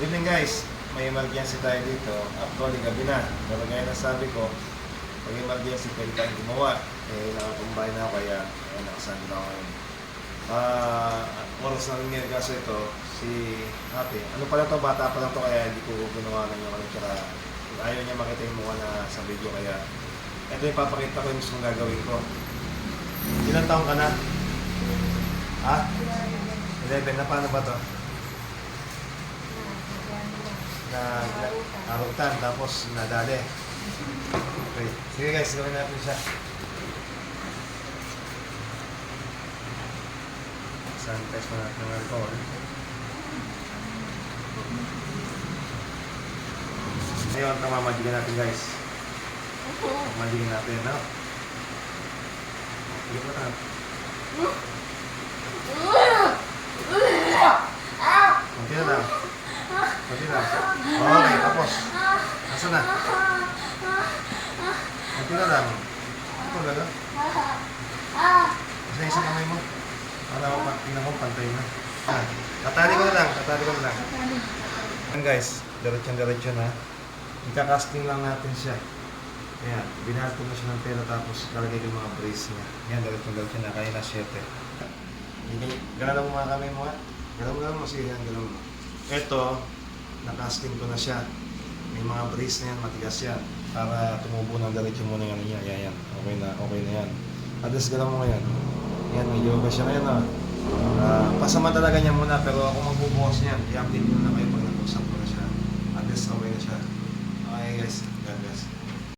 Good evening guys. May emergency tayo dito. Actually, gabi na. Pero gaya na sabi ko, pag emergency, pwede tayong gumawa. Eh, nakakumbay na ako kaya eh, nakasando na ako ngayon. Ah, oras na rin kasi ito, si ate. Ano pala to, bata pa lang to kaya hindi ko ginawa ng yung ano. Tsaka ayaw niya makita yung mukha na sa video kaya ito yung papakita ko yung gusto gagawin ko. Ilan taong ka na? Ha? 11 na paano ba to? Na narutan tapos nadali. Okay. Sige guys, gawin natin siya. Sanitize mo natin ng alcohol. Ngayon, tamamadigan natin guys. Tamamadigan natin, no? Sige mo na. Kunti na lang. Kunti na. Okay, tapos. Asa na? Na lang. Ito gano'n. Isa isang kamay mo. Para ako tingnan ko, pantay na. Ah, katali ko na lang, katali ko na lang. Yan guys, diretso-diretso na. Ika-casting lang natin siya. Ayan, binato na siya ng pera tapos lalagay ko yung mga brace niya. Yan, diretso-diretso na, kaya na 7. Galaw mo mga kamay mo ha. Galaw mo, galaw mo, sige galaw mo. Ito, na-casting ko na siya. May mga brace na yan, matigas yan. Para tumubo ng diretso muna yung ano niya. Yan, yan. Okay na, okay na yan. At least galaw mo ngayon. Yan, may yoga siya ngayon ah. Ah, pasama talaga niya muna pero ako magbubukas niyan. I-update ko na kayo pag nag-usap ko na siya. Least okay na siya. Okay guys, God bless.